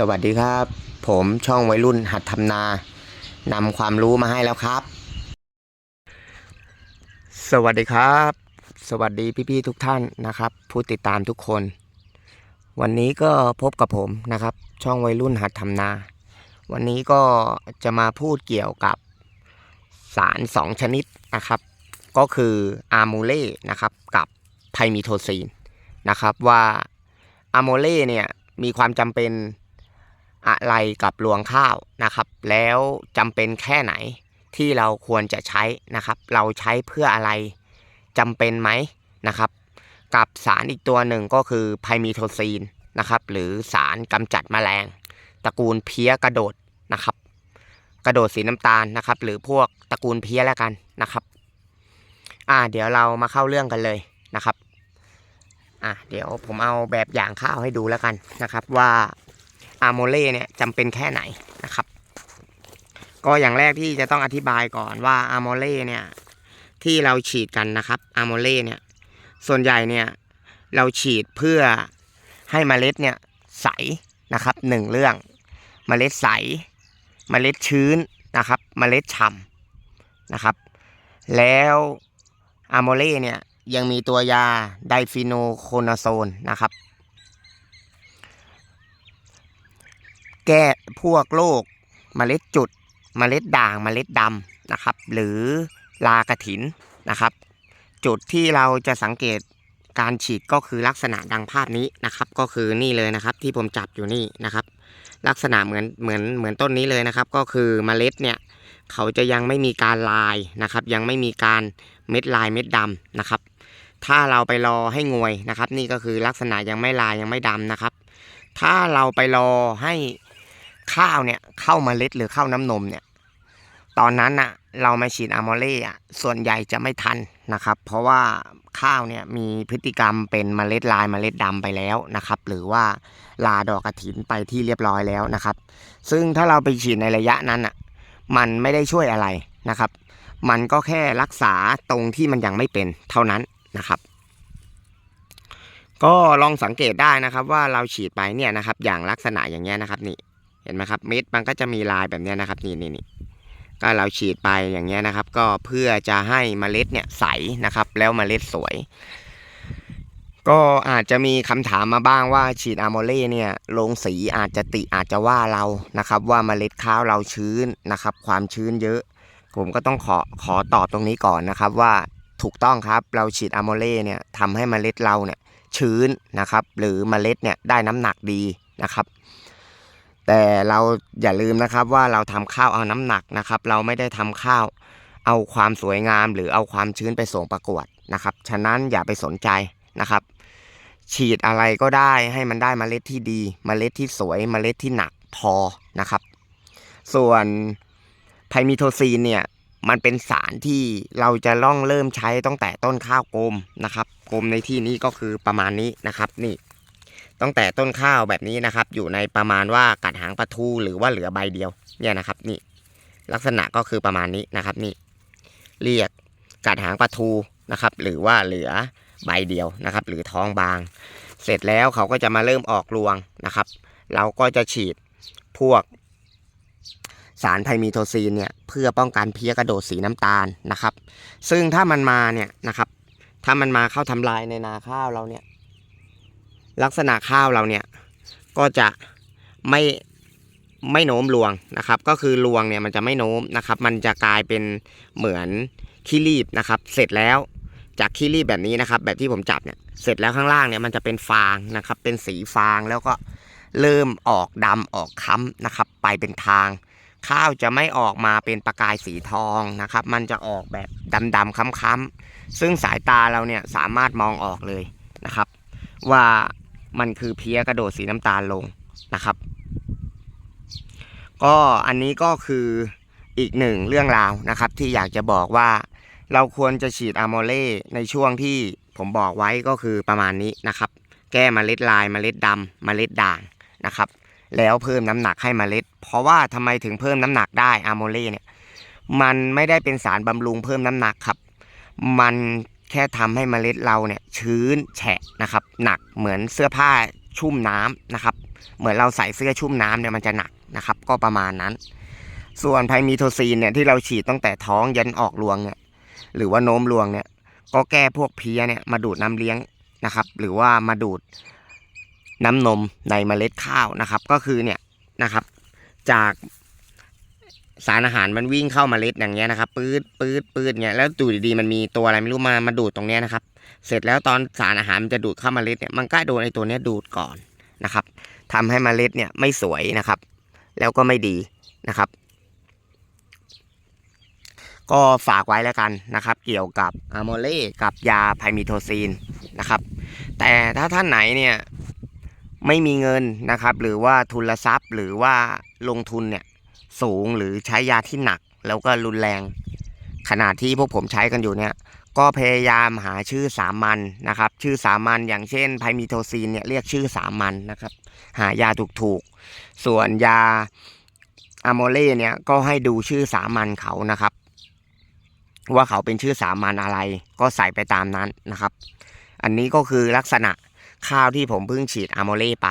สวัสดีครับ ผมช่องวัยรุ่นหัดทำนานำความรู้มาให้แล้วครับ สวัสดีครับ สวัสดีพี่ๆทุกท่านนะครับ ผู้ติดตามทุกคน วันนี้ก็พบกับผมนะครับ ช่องวัยรุ่นหัดทำนา วันนี้ก็จะมาพูดเกี่ยวกับสารสองชนิดนะครับ ก็คืออะโมเล่นะครับกับไพมิโทซีนนะครับว่าอะโมเล่เนี่ยมีความจำเป็น อะไรกับรวงข้าวนะครับ แล้วจำเป็นแค่ไหนที่เราควรจะใช้นะครับ เราใช้เพื่ออะไรจำเป็นไหมนะครับ กับสารอีกตัวหนึ่งก็คือไพมิโทซีนนะครับ หรือสารกำจัดแมลง ตระกูลเพี้ยกระโดดนะครับ กระโดดสีน้ำตาลนะครับ หรือพวกตระกูลเพี้ยแล้วกันนะครับ อ่า เดี๋ยวเรามาเข้าเรื่องกันเลยนะครับ อะเดี๋ยวผมเอาแบบอย่างข้าวให้ดูแล้วกันนะครับว่า อะโมเล่เนี่ยจำเป็นแค่ไหนนะครับ ก็อย่างแรกที่จะต้องอธิบายก่อนว่าอะโมเล่เนี่ยที่เราฉีดกันนะครับอะโมเล่เนี่ยส่วนใหญ่เนี่ยเราฉีดเพื่อให้เมล็ดเนี่ยใสนะครับหนึ่งเรื่องเมล็ดใสเมล็ดชื้นนะครับเมล็ดฉ่ำนะครับ แล้วอะโมเล่เนี่ยยังมีตัวยาไดฟิโนโคนาโซนนะครับ แก้พวกโรคเมล็ดจุด เมล็ดด่างเมล็ดดำนะครับ หรือลากระถินนะครับ จุดที่เราจะสังเกตการฉีดก็คือลักษณะดังภาพนี้นะครับ ก็คือนี่เลยนะครับ ที่ผมจับอยู่นี่นะครับ ลักษณะเหมือนเหมือนเหมือนต้นนี้เลยนะครับ ก็คือเมล็ดเนี่ยเขาจะยังไม่มีการลายนะครับ ยังไม่มีการเม็ดลายเม็ดดำนะครับ ถ้าเราไปรอให้งวยนะครับ นี่ก็คือลักษณะยังไม่ลายยังไม่ดำนะครับ ถ้าเราไปรอให้ ข้าวเนี่ยเข้าเมล็ดหรือเข้าน้ำนมเนี่ย ตอนนั้นน่ะเรามาฉีดอะโมเล่อะส่วนใหญ่จะไม่ทันนะครับ เพราะว่าข้าวเนี่ยมีพฤติกรรมเป็นเมล็ดลายเมล็ดดำไปแล้วนะครับ หรือว่าลาดอกกระถินไปที่เรียบร้อยแล้วนะครับ ซึ่งถ้าเราไปฉีดในระยะนั้นอะมันไม่ได้ช่วยอะไรนะครับ มันก็แค่รักษาตรงที่มันยังไม่เป็นเท่านั้นนะครับ ก็ลองสังเกตได้นะครับว่าเราฉีดไปเนี่ยนะครับ อย่างลักษณะอย่างเงี้ยนะครับนี่ เห็นไหมครับเม็ดมันก็จะมีลายแบบนี้นะครับนี่นี่นี่ก็เราฉีดไปอย่างเงี้ยนะครับ ก็เพื่อจะให้เมล็ดเนี่ยใสนะครับ แล้วเมล็ดสวย ก็อาจจะมีคำถามมาบ้างว่าฉีดอะโมเล่เนี่ยลงสีอาจจะติอาจจะว่าเรานะครับ ว่าเมล็ดข้าวเราชื้นนะครับ ความชื้นเยอะ ผมก็ต้องขอขอตอบตรงนี้ก่อนนะครับว่าถูกต้องครับเราฉีดอะโมเล่เนี่ยทำให้เมล็ดเราเนี่ยชื้นนะครับ หรือเมล็ดเนี่ยได้น้ำหนักดีนะครับ แต่เราอย่าลืมนะครับว่าเราทำข้าวเอาน้ำหนักนะครับ เราไม่ได้ทำข้าวเอาความสวยงาม หรือเอาความชื้นไปส่งประกวดนะครับ ฉะนั้นอย่าไปสนใจนะครับ ฉีดอะไรก็ได้ให้มันได้เมล็ดที่ดีเมล็ดที่สวยเมล็ดที่หนักพอนะครับ ส่วนไพมิโทซีนเนี่ยมันเป็นสารที่เราจะล่องเริ่มใช้ตั้งแต่ต้นข้าวกลมนะครับกลมในที่นี้ก็คือประมาณนี้นะครับนี่ ตั้งแต่ต้นข้าวแบบนี้นะครับ อยู่ในประมาณว่ากัดหางปลาทูหรือว่าเหลือใบเดียวเนี่ยนะครับนี่ลักษณะก็คือประมาณนี้นะครับนี่เรียกกัดหางปลาทูนะครับ หรือว่าเหลือใบเดียวนะครับ หรือท้องบาง เสร็จแล้วเขาก็จะมาเริ่มออกรวงนะครับ เราก็จะฉีดพวก สารไพมิโทซีนเนี่ยเพื่อป้องกันเพี้ยกระโดดสีน้ำตาลนะครับ ซึ่งถ้ามันมาเนี่ยนะครับ ถ้ามันมาเข้าทำลายในนาข้าวเราเนี่ย ลักษณะข้าวเราเนี่ยก็จะไม่ไม่โน้มรวงนะครับ ก็คือรวงเนี่ยมันจะไม่โน้มนะครับ มันจะกลายเป็นเหมือนขี้รีบนะครับ เสร็จแล้วจากขี้รีบแบบนี้นะครับ แบบที่ผมจับเนี่ยเสร็จแล้วข้างล่างเนี่ยมันจะเป็นฟางนะครับ เป็นสีฟางแล้วก็เริ่มออกดำออกค้ำนะครับ ไปเป็นทาง ข้าวจะไม่ออกมาเป็นประกายสีทองนะครับ มันจะออกแบบดำๆค้ำๆซึ่งสายตาเราเนี่ยสามารถมองออกเลยนะครับ ว่า มันคือเพี้ยกระโดดสีน้ำตาลลงนะครับ ก็อันนี้ก็คืออีกหนึ่งเรื่องราวนะครับ ที่อยากจะบอกว่าเราควรจะฉีดอะโมเล่ในช่วงที่ผมบอกไว้ก็คือประมาณนี้นะครับ แก้เมล็ดลายเมล็ดดำเมล็ดด่างนะครับ แล้วเพิ่มน้ำหนักให้เมล็ด เพราะว่าทำไมถึงเพิ่มน้ำหนักได้อะโมเล่เนี่ยมันไม่ได้เป็นสารบำรุงเพิ่มน้ำหนักครับ มัน แค่ทำให้เมล็ดเราเนี่ยชื้นแฉะนะครับ หนักเหมือนเสื้อผ้าชุ่มน้ำนะครับ เหมือนเราใส่เสื้อชุ่มน้ำเนี่ยมันจะหนักนะครับ ก็ประมาณนั้น ส่วนไพมีโทซีนเนี่ยที่เราฉีดตั้งแต่ท้องยันออกรวงเนี่ยหรือว่าโน้มรวงเนี่ยก็แก้พวกเพี้ยเนี่ยมาดูดน้ำเลี้ยงนะครับ หรือว่ามาดูดน้ำนมในเมล็ดข้าวนะครับ ก็คือเนี่ยนะครับ จาก สารอาหารมันวิ่งเข้าเมล็ดอย่างเงี้ยนะครับปื๊ดปื๊ดปื๊ดเงี้ยแล้วดูดีๆมันมีตัวอะไรไม่รู้มามาดูดตรงเนี้ยนะครับ เสร็จแล้วตอนสารอาหารมันจะดูดเข้าเมล็ดเนี่ยมันก็โดนไอ้ตัวเนี้ยดูดก่อนนะครับทำให้เมล็ดเนี่ยไม่สวยนะครับ แล้วก็ไม่ดีนะครับ ก็ฝากไว้แล้วกันนะครับ เกี่ยวกับอะโมเล่กับยาไพมิโทซีนนะครับ แต่ถ้าท่านไหนเนี่ยไม่มีเงินนะครับ หรือว่าทุนทรัพย์หรือว่าลงทุนเนี่ย สูงหรือใช้ยาที่หนักแล้วก็รุนแรงขนาดที่พวกผมใช้กันอยู่เนี่ย ก็พยายามหาชื่อสามัญนะครับ ชื่อสามัญอย่างเช่นไพมิโทซีนเนี่ยเรียกชื่อสามัญนะครับ หายาถูกๆ ส่วนยาอะโมเล่เนี่ยก็ให้ดูชื่อสามัญเขานะครับ ว่าเขาเป็นชื่อสามัญอะไร ก็ใส่ไปตามนั้นนะครับ อันนี้ก็คือลักษณะข้าวที่ผมเพิ่งฉีดอะโมเล่ไป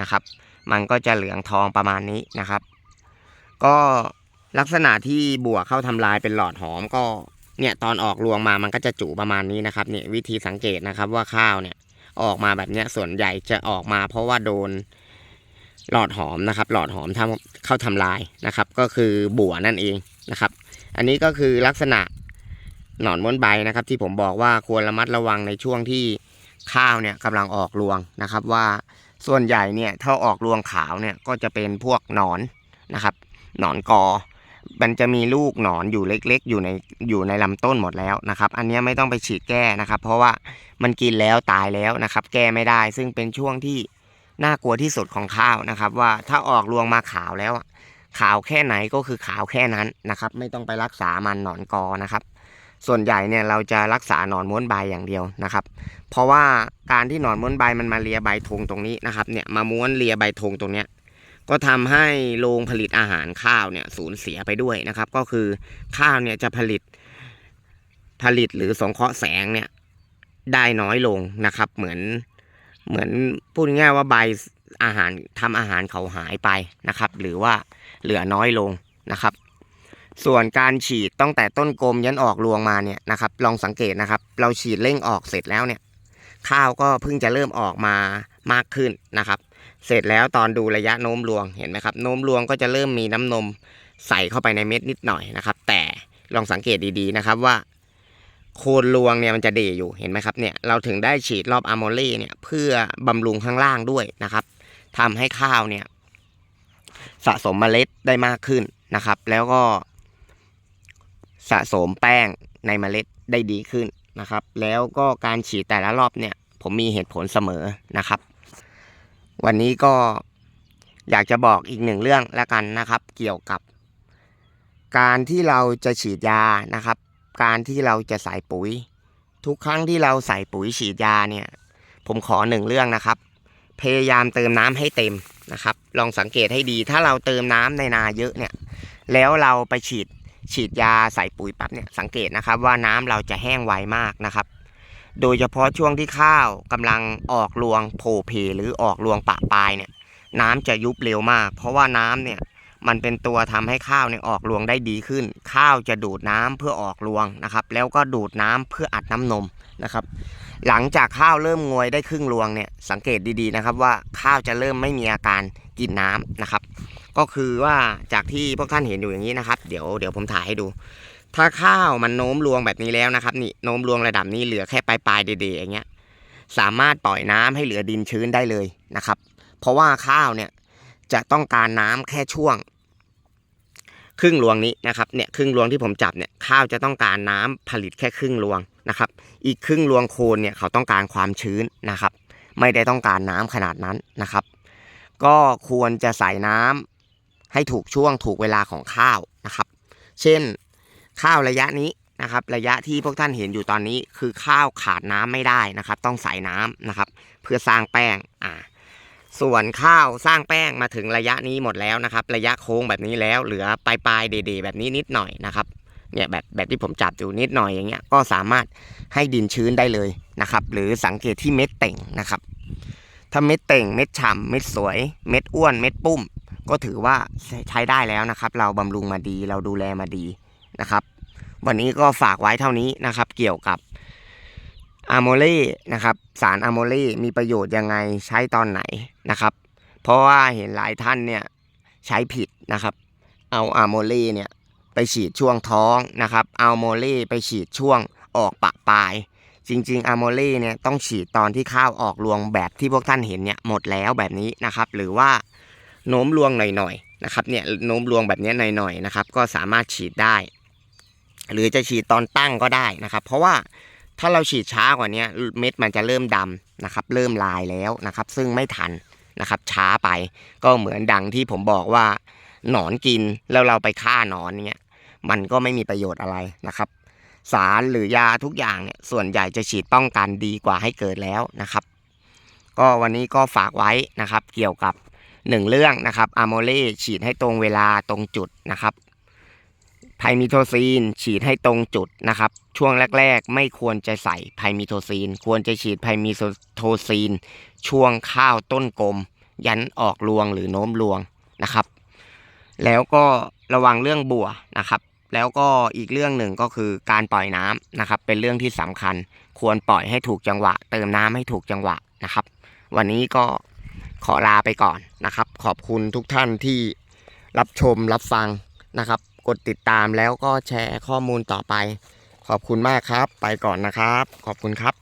นะครับ มันก็จะเหลืองทองประมาณนี้นะครับ ก็ลักษณะที่บัวเข้าทำลายเป็นหลอดหอมก็เนี่ยตอนออกรวงมามันก็จะจุประมาณนี้นะครับเนี่ยวิธีสังเกตนะครับว่าข้าวเนี่ยออกมาแบบเนี้ยส่วนใหญ่จะออกมา เพราะว่าโดนหลอดหอมนะครับ หลอดหอมทำเข้าทำลายนะครับ ก็คือบัวนั่นเองนะครับ อันนี้ก็คือลักษณะหนอนม้วนใบนะครับ ที่ผมบอกว่าควรระมัดระวังในช่วงที่ข้าวเนี่ยกำลังออกรวงนะครับว่าส่วนใหญ่เนี่ยถ้าออกรวงขาวเนี่ยก็จะเป็นพวกหนอนนะครับ หนอนกอ มันจะมีลูกหนอนอยู่เล็กๆ อยู่ในอยู่ในลำต้นหมดแล้วนะครับ อันนี้ไม่ต้องไปฉีดแก้นะครับ เพราะว่ามันกินแล้วตายแล้วนะครับ แก้ไม่ได้ ซึ่งเป็นช่วงที่น่ากลัวที่สุดของข้าวนะครับ ว่าถ้าออกรวงมาขาวแล้วขาวแค่ไหนก็คือขาวแค่นั้นนะครับ ไม่ต้องไปรักษามันหนอนกอนะครับส่วนใหญ่เนี่ยเราจะรักษาหนอนม้วนใบอย่างเดียวนะครับ เพราะว่าการที่หนอนม้วนใบมันมาเลียใบธงตรงนี้นะครับเนี่ยมาม้วนเลียใบธงตรงเนี้ย ก็ทำให้โรงผลิตอาหารข้าวเนี่ยสูญเสียไปด้วยนะครับ ก็คือข้าวเนี่ยจะผลิตผลิตหรือสงเคราะห์แสงเนี่ยได้น้อยลงนะครับ เหมือนเหมือนพูดง่ายว่าใบอาหารทำอาหารเขาหายไปนะครับ หรือว่าเหลือน้อยลงนะครับ ส่วนการฉีดตั้งแต่ต้นกลมยันออกรวงมาเนี่ยนะครับ ลองสังเกตนะครับ เราฉีดเร่งออกเสร็จแล้วเนี่ย ข้าวก็เพิ่งจะเริ่มออกมามากขึ้นนะครับ เสร็จแล้วตอนดูระยะโน้มรวงเห็นไหมครับ โน้มรวงก็จะเริ่มมีน้ำนมใส่เข้าไปในเม็ดนิดหน่อยนะครับ แต่ลองสังเกตดีๆนะครับว่า โคนรวงเนี่ยมันจะเดอยู่เห็นไหมครับเนี่ยเราถึงได้ฉีดรอบอะโมเล่เนี่ยเพื่อบำรุงข้างล่างด้วยนะครับทำให้ข้าวเนี่ยสะสมเมล็ดได้มากขึ้นนะครับ แล้วก็สะสมแป้งในเมล็ดได้ดีขึ้นนะครับ แล้วก็การฉีดแต่ละรอบเนี่ย ผมมีเหตุผลเสมอนะครับ วันนี้ก็อยากจะบอกอีกหนึ่งเรื่องแล้วกันนะครับ เกี่ยวกับ การที่เราจะฉีดยานะครับ การที่เราจะใส่ปุ๋ย ทุกครั้งที่เราใส่ปุ๋ยฉีดยาเนี่ย ผมขอหนึ่งเรื่องนะครับ พยายามเติมน้ำให้เต็มนะครับ ลองสังเกตให้ดี ถ้าเราเติมน้ำในนาเยอะเนี่ย แล้วเราไปฉีดฉีดยาใส่ปุ๋ยปั๊บเนี่ยสังเกตนะครับว่าน้ำเราจะแห้งไวมากนะครับ โดยเฉพาะช่วงที่ข้าวกำลังออกรวงโผล่เพหรือออกรวงปะปลายเนี่ย น้ำจะยุบเร็วมาก เพราะว่าน้ำเนี่ยมันเป็นตัวทำให้ข้าวเนี่ยออกรวงได้ดีขึ้น ข้าวจะดูดน้ำเพื่อออกรวงนะครับ แล้วก็ดูดน้ำเพื่ออัดน้ำนมนะครับ หลังจากข้าวเริ่มงวยได้ครึ่งรวงเนี่ยสังเกตดีๆนะครับว่าข้าวจะเริ่มไม่มีอาการกินน้ำนะครับ ก็คือว่าจากที่พวกท่านเห็นอยู่อย่างนี้นะครับ เดี๋ยวเดี๋ยวผมถ่ายให้ดู ถ้าข้าวมันโน้มรวงแบบนี้แล้วนะครับ นี่โน้มรวงระดับนี้เหลือแค่ปลายปลายๆเดๆอย่างเงี้ย สามารถปล่อยน้ำให้เหลือดินชื้นได้เลยนะครับ เพราะว่าข้าวเนี่ยจะต้องการน้ำแค่ช่วง ครึ่งรวงนี้นะครับเนี่ยครึ่งรวงที่ผมจับเนี่ยข้าวจะต้องการน้ำผลิตแค่ครึ่งรวงนะครับ อีกครึ่งรวงโคนเนี่ยเขาต้องการความชื้นนะครับ ไม่ได้ต้องการน้ำขนาดนั้นนะครับ ก็ควรจะใส่น้ำให้ถูกช่วงถูกเวลาของข้าวนะครับ เช่น ข้าวระยะนี้นะครับระยะที่พวกท่านเห็นอยู่ตอนนี้คือข้าวขาดน้ำไม่ได้นะครับ ต้องใส่น้ำนะครับ เพื่อสร้างแป้งอ่าส่วนข้าวสร้างแป้งมาถึงระยะนี้หมดแล้วนะครับ ระยะโค้งแบบนี้แล้วเหลือปลายปลายๆเดๆแบบนี้นิดหน่อยนะครับเนี่ยแบบแบบที่ผมจับอยู่นิดหน่อยอย่างเงี้ยก็สามารถให้ดินชื้นได้เลยนะครับ หรือสังเกตที่เม็ดเต่งนะครับ ถ้าเม็ดเต่งเม็ดฉ่ำเม็ดสวย เม็ดอ้วนเม็ดปุ้ม ก็ถือว่าใช้ได้แล้วนะครับ เราบำรุงมาดีเราดูแลมาดี นะครับ วันนี้ก็ฝากไว้เท่านี้นะครับ เกี่ยวกับอะโมเลนะครับ สารอะโมเลมีประโยชน์ยังไงใช้ตอนไหนนะครับ เพราะว่าเห็นหลายท่านเนี่ยใช้ผิดนะครับ เอาอะโมเลเนี่ยไปฉีดช่วงท้องนะครับ เอาโมเลไปฉีดช่วงออกปะปลาย จริงๆอะโมเลเนี่ยต้องฉีดตอนที่ข้าวออกรวงแบบที่พวกท่านเห็นเนี่ยหมดแล้วแบบนี้นะครับ หรือว่าโน้มรวงหน่อยๆนะครับเนี่ยโน้มรวงแบบนี้หน่อยๆนะครับ ก็สามารถฉีดได้ หรือจะฉีดตอนตั้งก็ได้นะครับ เพราะว่าถ้าเราฉีดช้ากว่านี้เม็ดมันจะเริ่มดำนะครับ เริ่มลายแล้วนะครับ ซึ่งไม่ทันนะครับ ช้าไปก็เหมือนดังที่ผมบอกว่า หนอนกินแล้วเราไปฆ่าหนอนเนี่ยมันก็ไม่มีประโยชน์อะไรนะครับ สารหรือยาทุกอย่างเนี่ยส่วนใหญ่จะฉีดป้องกันดีกว่าให้เกิดแล้วนะครับ ก็วันนี้ก็ฝากไว้นะครับ เกี่ยวกับหนึ่งเรื่องนะครับอะโมเลฉีดให้ตรงเวลาตรงจุดนะครับ ไพมิโทซีนฉีดให้ตรงจุดนะครับ ช่วงแรก ๆ ไม่ควรจะใส่ไพมิโทซีน ควรจะฉีดไพมิโทซีน ช่วงข้าวต้นกลม ยันออกรวงหรือโน้มรวงนะครับ แล้วก็ระวังเรื่องบัวนะครับ แล้วก็อีกเรื่องหนึ่งก็คือการปล่อยน้ำนะครับ เป็นเรื่องที่สำคัญ ควรปล่อยให้ถูกจังหวะ เติมน้ำให้ถูกจังหวะนะครับ วันนี้ก็ขอลาไปก่อนนะครับ ขอบคุณทุกท่านที่รับชมรับฟังนะครับ กดติดตามแล้วก็แชร์ข้อมูลต่อไป ขอบคุณมากครับ ไปก่อนนะครับ ขอบคุณครับ